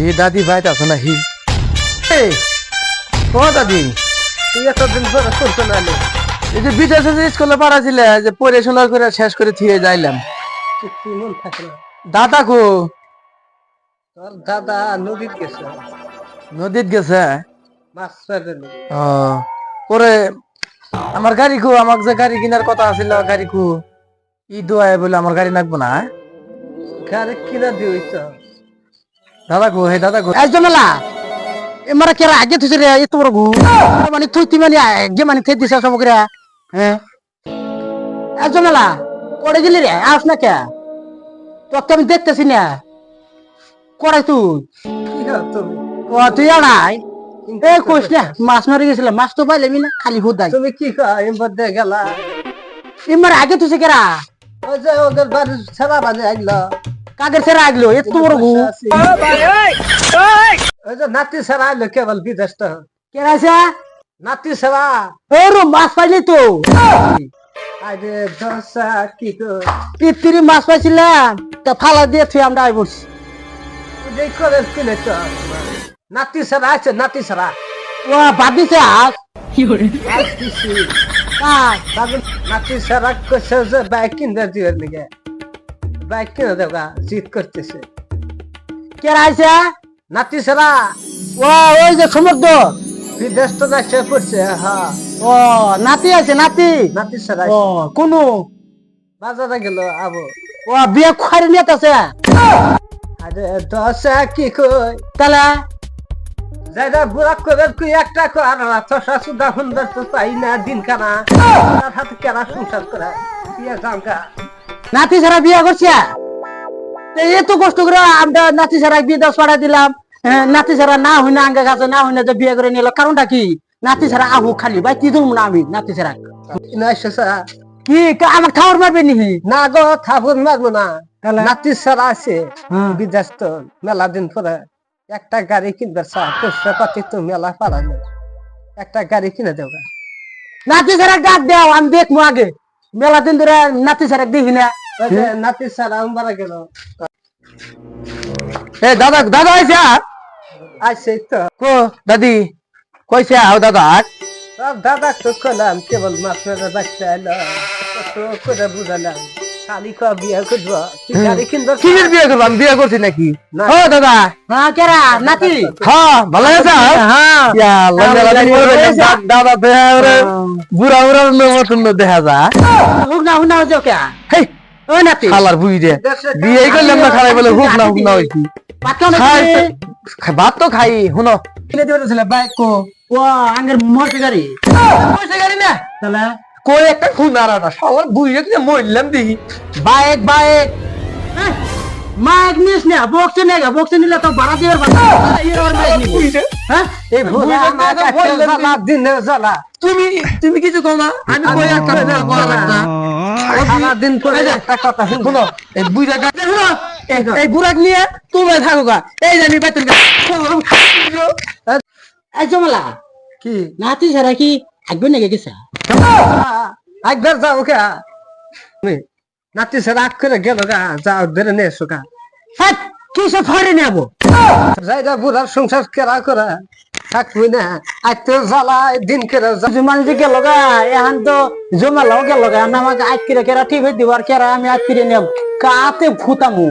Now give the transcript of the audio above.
হি দাদি ভাই আছে না হি। ও দাদি? তুই এতদিন পরে করছ না। এই যে বিদেশে যে স্কুলে পড়াছিলে যে পড়াশোনা করে শেষ করে থিয়ে যাইলাম। দাদা কো? তোর দাদা নদীত গেছে। নদীত গেছে? মাছ। ও পরে আমার গাড়ি কো আমাকে যে গাড়ি কেনার কথা আছিল গাড়ি কো। ই দোয়ায় বলে আমার গাড়ি নাকবো না হ্যাঁ? গাড়ি কিনা দিই তো দাদা কো হে দাদা কো এই জমেলা এমারা কেরা আগে থুছে রে এত বড় গু। মানে তুই তুই মানে আগে মানে থে দিছ সব করে হ্যাঁ এই জমেলা করে গেলি রে আস না কে? তোকে আমি দেখতেছি না। করে তুই। ও তুই আর নাই এ কইস না মাছ মারি গেছিল মাছ তো পাইলাম না খালি হুদাই। তুমি কি কয় এর মধ্যে গেলা। এমারা আগে থুছে কেরা ওই যে ওদের বাড়ি ছাড়া বাজে আইলো। কাগের ছেড়ে আগলো এত বড় যে নাতি ছাড়া আইলো কেবল বিদেশ তো। কেরা আছে নাতি ছাড়া ও মাছ পাইলি তো। আরে দশা কি তো তিরি মাছ পাইছিলাম তা ফালা দিয়ে থুই আমরা আই বলছি যে করে কিনে তো। নাতি ছাড়া আছে নাতি ছাড়া ও বাদ দিছে। আস। কার নাতি ছাড়া কইছে যে বাইক কিনে দিবে বাইক দেবা জিত করতেছে। কেরা আছে নাতি ও ওই যে সমুদ্র। বিদেশ তো যাচ্ছে হ্যাঁ ও নাতি আছে নাতি। নাতি ও কোন। বাজারে গেল আবো। ও বিয়ে খারি নিয়ে আছে আরে দশা কি কই? তাহলে? যাইরা বুড়া করে তুই একটা কর সুদা সুন্দর তো পাই না দিন কানা তার হাতে কেনা সংসার করা। বিয়ে জাঙ্গা নাতি ছাড়া বিয়ে করছে? তো এত কষ্ট করে আমরা নাতি ছাড়া বিয়ে দশ পাড়া দিলাম। নাতি ছাড়া না হয় না আঙ্গা গাছে না হয় না যে বিয়ে করে নিল। কারণটা কি? নাতি ছাড়া আহু খালি ভাই কি দেবো না আমি নাতি ছাড়া? না কি আমার ঠাউর মারবে নিহি না গো থাপুর মারবো না। নাতি ছাড়া আছে। বিদেশ তো মেলা দিন পরে একটা গাড়ি কিনবে পয়সা পাতি তো মেলা যায় একটা গাড়ি কিনে দেবা। নাতি ছাড়া ডাক দেও আমি দেখব আগে। মেলা দিন ধরে নাতি ছাড়া দেখি না। নাতি ছাড়া আমরা গেল। এ দাদা দাদা আইছে তো। কো দাদি কইছে আও দাদা সব দাদা তো করলাম কেবল মাছের বাচ্চা এলো। কত করে বুঝালাম খালি ক বিয়ে করব? তুই গাড়ি কিনবে? কিসের বিয়ে করব? আমি বিয়ে করছি নাকি? ও দাদা। হ্যাঁ কেরা? নাতি? হ্যাঁ ভালো আছে? হ্যাঁ ইয়া হ্যাঁ, দাদি দেখা বুড়া বুড়া মতন দেখা যা হুক না হুক না কে হেই ও নাতি। খালার বুই রে বিয়ে করলাম না খালাই বলে হুক না হুক না ভাত তো খাই কিনে দেবে ছিল বাইক কো। ও আঙ্গের গাড়ি। গাড়ি না? তাহলে? কই একটা খুনারা না সবার বুই রে মরলাম দেখি। বাইক বাইক মাইক নিস না বক্স বক্স নিলে তো দিয়ে হ্যাঁ তুমি তুমি কিছু না আমি কই একটা সারাদিন করে একটা কথা শুনব শুনো। এই বুইরা গাছে শুনো। এই- এই বুড়াক নিয়ে তুমি থাকো গা এই যে আমি বেতন এই জমলা। কি? নাতি ছাড়া কি থাকবে নাকি গেছে একবার যাও কে আমি নাতি সে রাগ করে গেল গা। যাও ধরে নিয়ে এসো গা। হ্যাঁ নেব? বুড়ার সংসার কেরা করে? থাকবি না। আজ তো জ্বালা দিন করে যা- জুমান যে গেল গা এখন তো জমালাও গেল গা আমাকে আজ কিরে কেরা ঠিক দিব আর কেরা, আমি আজ কিরে নেব কাতে ফুতামু